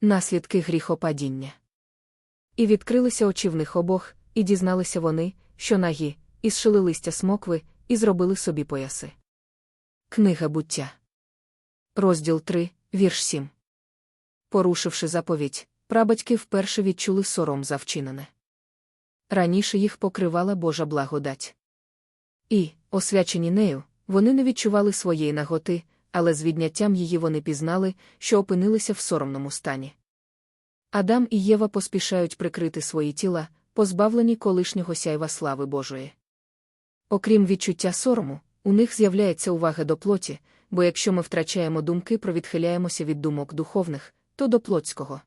наслідки гріхопадіння. І відкрилися очі в них обох, і дізналися вони, що нагі, і зшили листя смокви, і зробили собі пояси. Книга буття. Розділ 3, вірш 7. Порушивши заповідь, прабатьки вперше відчули сором за вчинене. Раніше їх покривала Божа благодать. І, освячені нею, вони не відчували своєї наготи, але з відняттям її вони пізнали, що опинилися в соромному стані. Адам і Єва поспішають прикрити свої тіла, позбавлені колишнього сяйва слави Божої. Окрім відчуття сорому, у них з'являється увага до плоті, бо якщо ми втрачаємо думки про відхиляємося від думок духовних, то до плотського.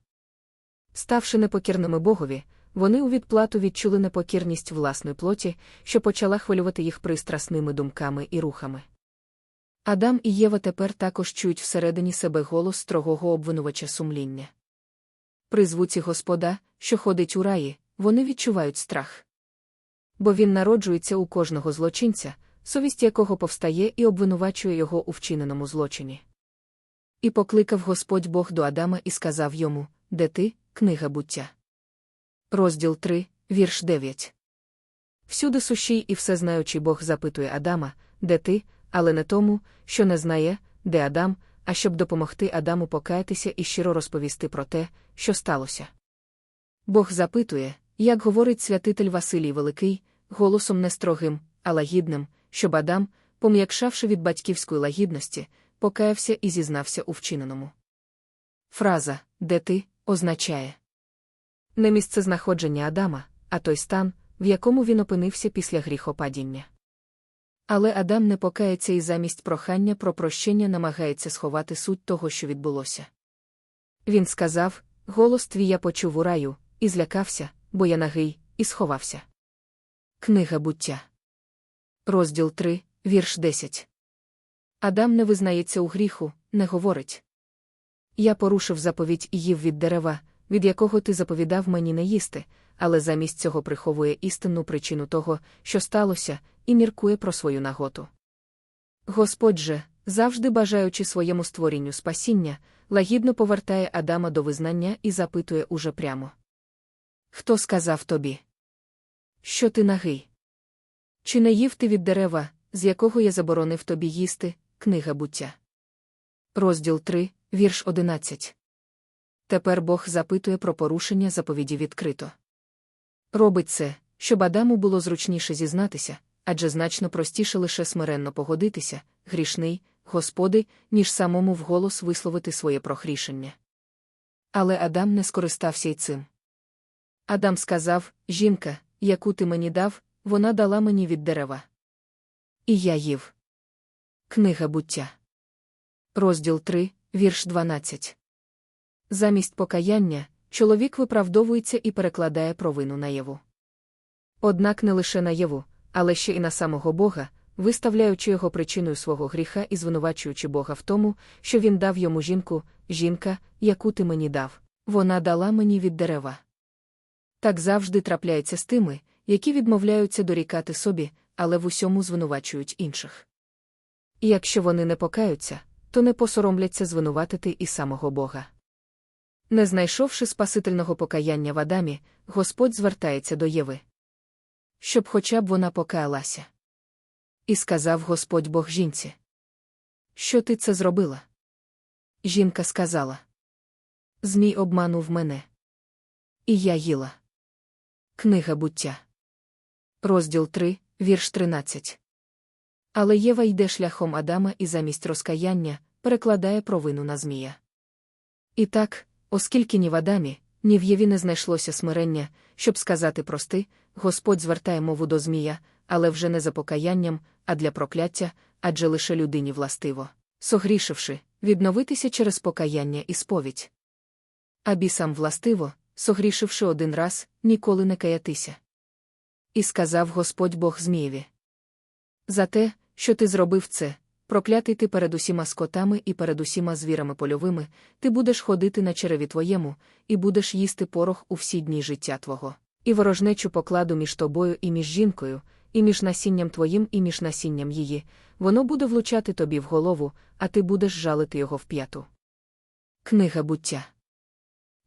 Ставши непокірними Богові, вони у відплату відчули непокірність власної плоті, що почала хвилювати їх пристрасними думками і рухами. Адам і Єва тепер також чують всередині себе голос строгого обвинувача сумління. При звуці Господа, що ходить у раї, вони відчувають страх. Бо він народжується у кожного злочинця, совість якого повстає і обвинувачує його у вчиненому злочині. І покликав Господь Бог до Адама і сказав йому Де ти, книга буття. Розділ 3, вірш 9. Всюди сущий і всезнаючий Бог запитує Адама, де ти, але не тому, що не знає, де Адам, а щоб допомогти Адаму покаятися і щиро розповісти про те, що сталося. Бог запитує, як говорить святитель Василій Великий, голосом не строгим, а лагідним, щоб Адам, пом'якшавши від батьківської лагідності, покаявся і зізнався у вчиненому. Фраза Де ти означає не місце знаходження Адама, а той стан, в якому він опинився після гріхопадіння. Але Адам не покається і замість прохання про прощення намагається сховати суть того, що відбулося. Він сказав Голос твій я почув у раю, і злякався, бо я нагий, і сховався. Книга буття. Розділ 3, вірш 10. Адам не визнається у гріху, не говорить. Я порушив заповідь і їв від дерева, від якого ти заповідав мені не їсти, але замість цього приховує істинну причину того, що сталося, і міркує про свою наготу. Господь же, завжди бажаючи своєму створінню спасіння, лагідно повертає Адама до визнання і запитує уже прямо. Хто сказав тобі? Що ти нагий? Чи не їв ти від дерева, з якого я заборонив тобі їсти, книга буття? Розділ 3, вірш 11. Тепер Бог запитує про порушення заповіді відкрито. Робить це, щоб Адаму було зручніше зізнатися, адже значно простіше лише смиренно погодитися, грішний, Господи, ніж самому вголос висловити своє прохрішення. Але Адам не скористався й цим. Адам сказав Жінка, яку ти мені дав, вона дала мені від дерева. І я їв. Книга буття. Розділ 3, вірш 12. Замість покаяння, чоловік виправдовується і перекладає провину на Єву. Однак не лише на Єву, але ще і на самого Бога, виставляючи його причиною свого гріха і звинувачуючи Бога в тому, що він дав йому жінку, жінка, яку ти мені дав, вона дала мені від дерева. Так завжди трапляється з тими, які відмовляються дорікати собі, але в усьому звинувачують інших. І якщо вони не покаються, то не посоромляться звинуватити і самого Бога. Не знайшовши спасительного покаяння в Адамі, Господь звертається до Єви. Щоб хоча б вона покаялася. І сказав Господь Бог жінці. Що ти це зробила? Жінка сказала. Змій обманув мене. І я їла. Книга буття. Розділ 3, вірш 13. Але Єва йде шляхом Адама і замість розкаяння перекладає провину на Змія. І так, оскільки ні в Адамі, ні в Єві не знайшлося смирення, щоб сказати прости, Господь звертає мову до Змія, але вже не за покаянням, а для прокляття, адже лише людині властиво, согрішивши, відновитися через покаяння і сповідь. А бісам властиво, согрішивши один раз, ніколи не каятися. І сказав Господь Бог Змієві. За те, що ти зробив це, проклятий ти перед усіма скотами і перед усіма звірами польовими, ти будеш ходити на череві твоєму, і будеш їсти порох у всі дні життя твого, і ворожнечу покладу між тобою і між жінкою, і між насінням твоїм, і між насінням її, воно буде влучати тобі в голову, а ти будеш жалити його в п'яту. Книга буття.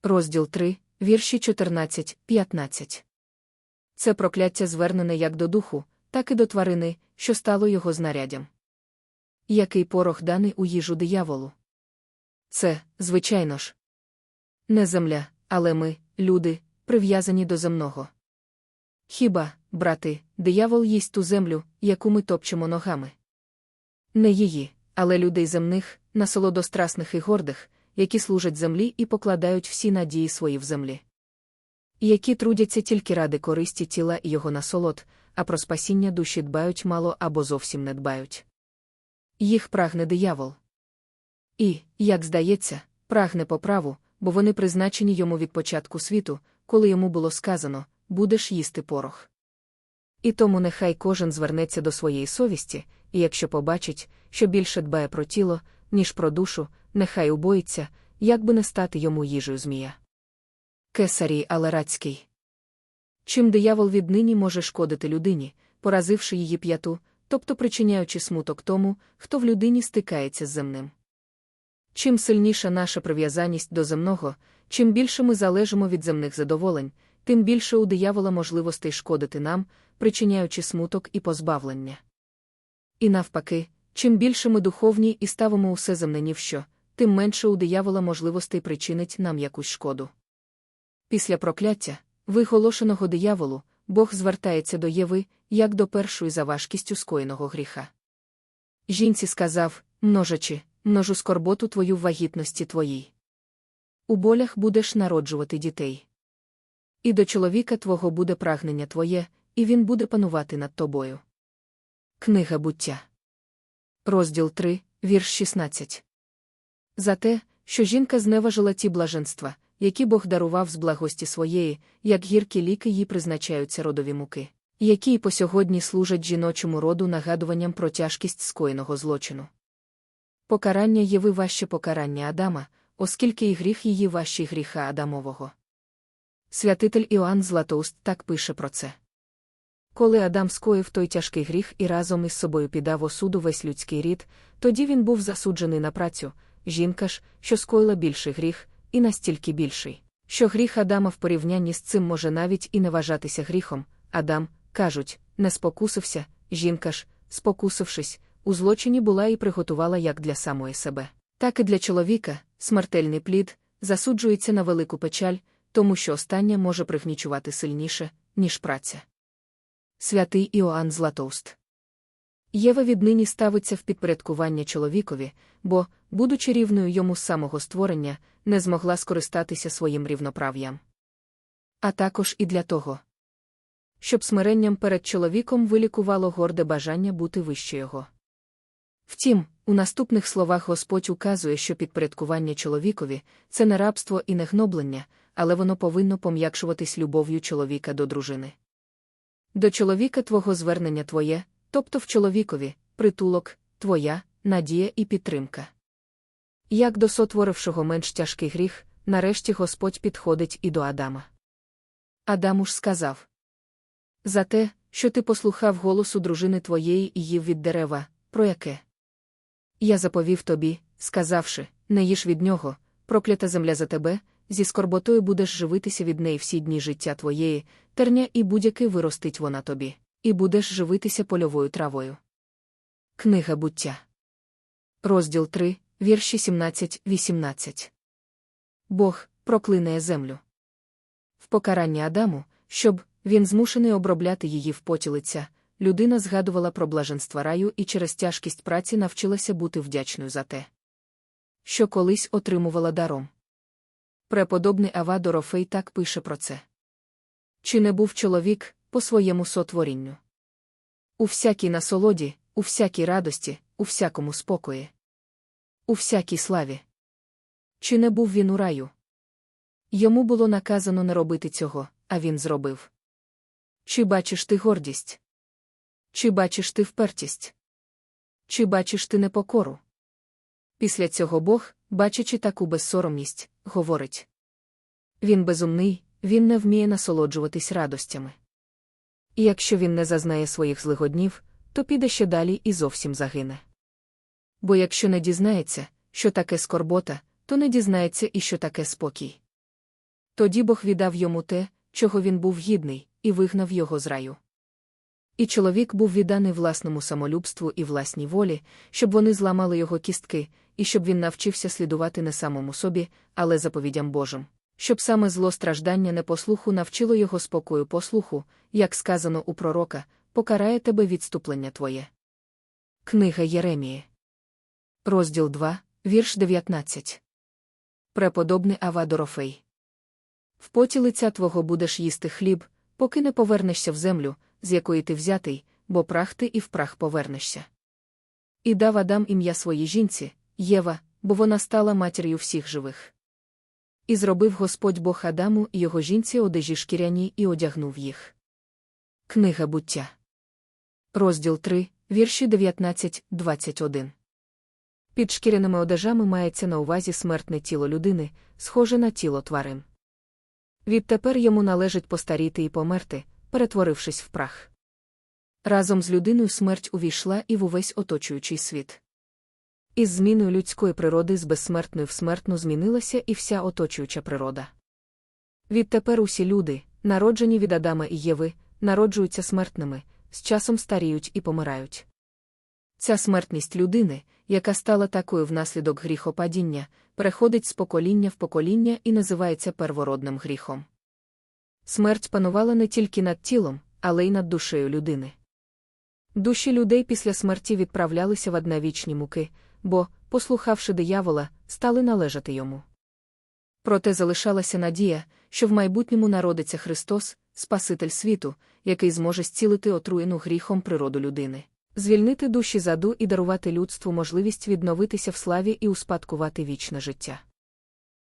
Розділ 3, вірші 14-15. Це прокляття звернене як до духу, так і до тварини, що стало його знаряддям. Який порох даний у їжу дияволу? Це, звичайно ж, не земля, але ми, люди, прив'язані до земного. Хіба, брати, диявол їсть ту землю, яку ми топчемо ногами? Не її, але людей земних, насолодострасних і гордих, які служать землі і покладають всі надії свої в землі. Які трудяться тільки ради користі тіла і його насолод, а про спасіння душі дбають мало або зовсім не дбають. Їх прагне диявол. І, як здається, прагне по праву, бо вони призначені йому від початку світу, коли йому було сказано будеш їсти порох. І тому нехай кожен звернеться до своєї совісті, і якщо побачить, що більше дбає про тіло, ніж про душу, нехай убоїться, як би не стати йому їжею змія. Кесарій Алерацький. Чим диявол віднині може шкодити людині, поразивши її п'яту, тобто причиняючи смуток тому, хто в людині стикається з земним. Чим сильніша наша прив'язаність до земного, чим більше ми залежимо від земних задоволень, тим більше у диявола можливостей шкодити нам, причиняючи смуток і позбавлення. І навпаки, чим більше ми духовні і ставимо усе земне ні в що, тим менше у диявола можливостей причинить нам якусь шкоду. Після прокляття, виголошеного дияволу, Бог звертається до Єви, як до першої за важкістю скоєного гріха. Жінці сказав, множачи, множу скорботу твою в вагітності твоїй. У болях будеш народжувати дітей. І до чоловіка твого буде прагнення твоє, і він буде панувати над тобою. Книга буття. Розділ 3, вірш 16. За те, що жінка зневажила ті блаженства, які Бог дарував з благості своєї, як гіркі ліки їй призначаються родові муки, які й по сьогодні служать жіночому роду нагадуванням про тяжкість скоєного злочину. Покарання Єви важче покарання Адама, оскільки і гріх її важчий гріха Адамового. Святитель Іоанн Златоуст так пише про це. Коли Адам скоїв той тяжкий гріх і разом із собою піддав осуду весь людський рід, тоді він був засуджений на працю, жінка ж, що скоїла більший гріх, і настільки більший, що гріх Адама в порівнянні з цим може навіть і не вважатися гріхом. Адам, кажуть, не спокусився, жінка ж, спокусившись, у злочині була і приготувала як для самої себе, так і для чоловіка, смертельний плід, засуджується на велику печаль, тому що остання може пригнічувати сильніше, ніж праця. Святий Іоанн Златоуст. Єва віднині ставиться в підпорядкування чоловікові, бо, будучи рівною йому з самого створення, не змогла скористатися своїм рівноправ'ям. А також і для того, щоб смиренням перед чоловіком вилікувало горде бажання бути вище його. Втім, у наступних словах Господь указує, що підпорядкування чоловікові це не рабство і не гноблення, але воно повинно пом'якшуватись любов'ю чоловіка до дружини. До чоловіка твого звернення твоє, тобто в чоловікові, притулок, твоя, надія і підтримка. Як до сотворившого менш тяжкий гріх, нарешті Господь підходить і до Адама. Адаму ж сказав За те, що ти послухав голосу дружини твоєї і їв від дерева, про яке? Я заповів тобі, сказавши, не їж від нього, проклята земля за тебе, зі скорботою будеш живитися від неї всі дні життя твоєї, терня і будь-який виростить вона тобі, і будеш живитися польовою травою. Книга буття. Розділ 3, вірші 17-18. Бог проклинає землю. В покаранні Адаму, щоб він змушений обробляти її в поті лиця, людина згадувала про блаженства раю і через тяжкість праці навчилася бути вдячною за те, що колись отримувала даром. Преподобний Ава Дорофей так пише про це. Чи не був чоловік по своєму сотворінню? У всякій насолоді, у всякій радості, у всякому спокої, у всякій славі. Чи не був він у раю? Йому було наказано не робити цього, а він зробив. Чи бачиш ти гордість? Чи бачиш ти впертість? Чи бачиш ти непокору? Після цього Бог, бачачи таку безсоромність, говорить Він безумний, він не вміє насолоджуватись радостями. І якщо він не зазнає своїх злигоднів, то піде ще далі і зовсім загине. Бо якщо не дізнається, що таке скорбота, то не дізнається і що таке спокій. Тоді Бог віддав йому те, чого він був гідний, і вигнав його з раю. І чоловік був відданий власному самолюбству і власній волі, щоб вони зламали його кістки, і щоб він навчився слідувати не самому собі, але заповідям Божим, щоб саме зло страждання непослуху навчило його спокою послуху, як сказано у пророка, покарає тебе відступлення твоє. Книга Єремії. Розділ 2, вірш 19. Преподобний Авадорофей. В поті лиця твого будеш їсти хліб, поки не повернешся в землю, з якої ти взятий, бо прах ти і в прах повернешся. І дав Адам ім'я своїй жінці, Єва, бо вона стала матір'ю всіх живих. І зробив Господь Бог Адаму і його жінці одежі шкіряні і одягнув їх. Книга буття. Розділ 3, вірші 19-21. Під шкіряними одежами мається на увазі смертне тіло людини, схоже на тіло тварин. Відтепер йому належить постаріти і померти, перетворившись в прах. Разом з людиною смерть увійшла і в увесь оточуючий світ. Із зміною людської природи з безсмертної в смертну змінилася і вся оточуюча природа. Відтепер усі люди, народжені від Адама і Єви, народжуються смертними, з часом старіють і помирають. Ця смертність людини, яка стала такою внаслідок гріхопадіння, переходить з покоління в покоління і називається первородним гріхом. Смерть панувала не тільки над тілом, але й над душею людини. Душі людей після смерті відправлялися в однавічні муки, бо, послухавши диявола, стали належати йому. Проте залишалася надія, що в майбутньому народиться Христос, Спаситель світу, який зможе зцілити отруєну гріхом природу людини, звільнити душі заду і дарувати людству можливість відновитися в славі і успадкувати вічне життя.